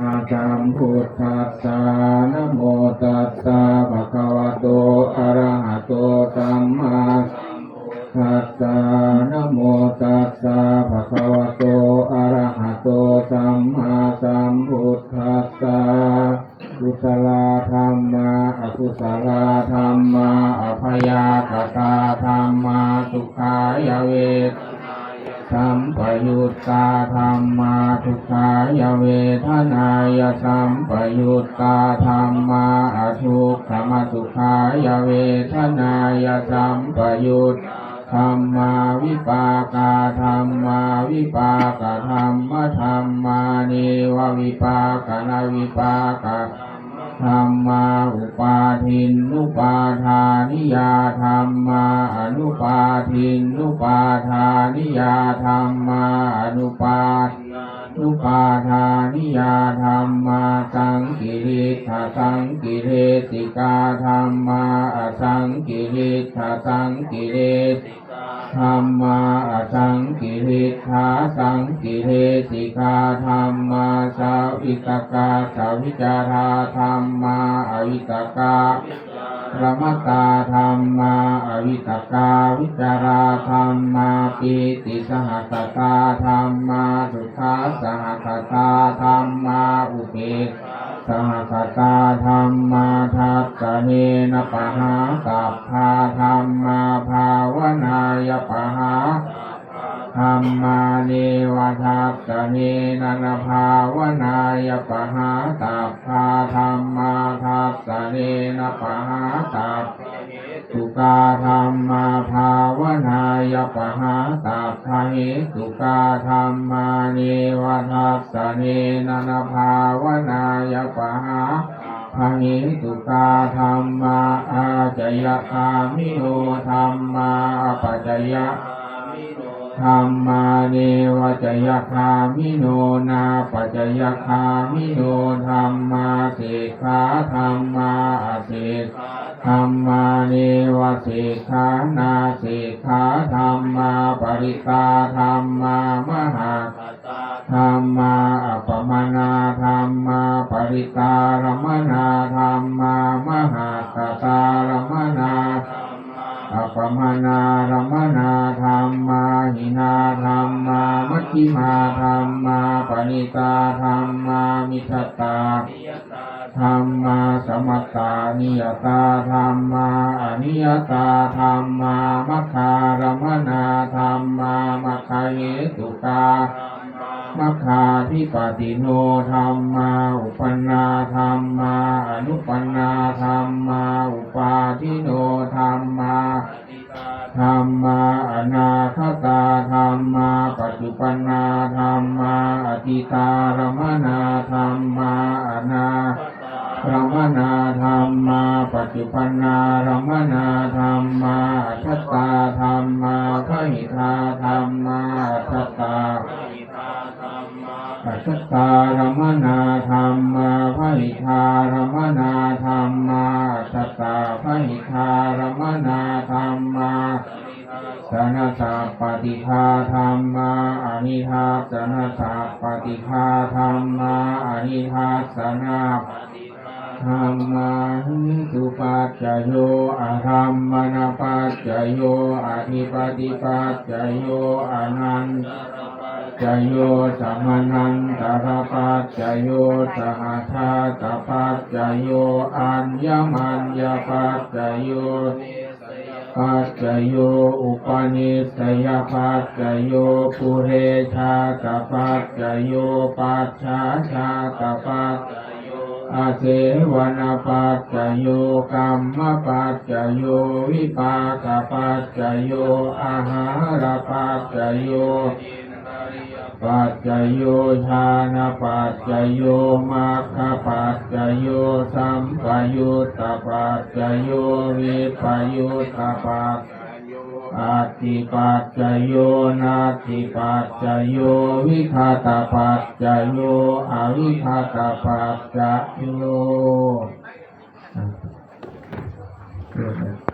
อาจัมพุทธัสสะนะโมตัสสะภะคะวะโต อะระหะโตสัมมาสัมพุทธัสสะนะโมตัสสะภะคะวะโต อะระหะโตสัมมาสัมพุทธัสสะกุศลธรรมาอกุศลธรรมาอภยา ธรรมาทุกขายเวทนายสัมปยุตตาธรรมาอทุกขมทุกขายเวทนายสัมปยุตธรรมาวิปากาธรรมาวิปากธรรมธรรมานิววิปากนาวิปากา ธรรมาอุปาทินนุปาทานิยาธรรมาอนุปาทินนุปาทานิยาธรรมาอนุปานุปาทานิยาธรรมาสังกิริธาสังกิเรติกาธรรมาสังกิริธาสังกิเรติธรรมาสังกิริธาสังกิเรติกาธรรมาสา วิตกาสาวิจาราธรรมาอวิตการมตาธรรมาอวิตกาวิจาราธรรมาปีติสหสตาธรรมาสุขาสหสตาธรรมาอุเบกสหสตาธรรมาทัสสะเนนะปะหาตัพพาธรรมาภาวนายปะหา ธรรมาเนวทัสสะเนนะนภาวนายปะหาตัพพาธรรมาทัสสะเนนปะหาตัพสุกาธรรมาภาวนายปะหาตัพพะเหสุกาธรรมาเนวทัสสะเนนะนภาวนายปะหาพะเหสุกาธรรมาอาจยคามิโนธรรมาอปัจจยะ ธรรมาเนวจยคามิโนนาปัจยคามิโนธรรมาเสกขาธรรมาอาเสกธรรมาเนวเสกขานาเสกขาธรรมาปริตาธรรมามหาธรรมาอัปมานาธรรมาปริตารมนาธรรมามหาตตารมนาอัปมานารมนาธรรมาหินา มามัชฌิมาธรรมาปณิตาธรรมามิทตาธรรมาสมัตตานิยตาธรรมาอนิยตาธรรมามัคคารมนาธรรมามัคคาเหตุกามัคคาทิปติโนธรรมาอุปนนาธรรมาอนุปนนาธรรมาอุปาทิโนธรรมา ธรรมาอนาคตาธรรมาปัจจุปนนาธรรมาอติตารมนาธรรมาอนาธรรมนาธรรมาปัจจุปนนารมนาธรรมาอัตตาธรรมาพหิทาธรรมาอัตตา อัตตารมนาธรรมาพหิทารมนาธรรมาอัตตาพหิทารมนาธรรมาสนสัพปฏิฆาธรรมาอนิทัสนสัพปฏิฆาธรรมาอนิทัสสนาธรรมาหิสุปัจจโยอะธรรมนาปัจจโยอธิปติปัจจโยอนัน จโยสัมมนันตระปัจจโยสหชาตปัจจโยอัญญมัญญปัจจโยปัจจโยอุปนิสัยปัจจโยปุเรชาตปัจจโยปัจฉาชาตปัจจโยอาเสวนปัจจโยกรรมปัจจโยวิปากปัจจโยอาหารปัจจโย ปัจจโยชานะปัจจโยมัคคปัจจโยสัมปยุตตปัจจโยวิปยุตตปัจจโยอาติปัจจโยนาติปัจจโยวิคาตปัจจโยอวิคาตปัจจโยอะ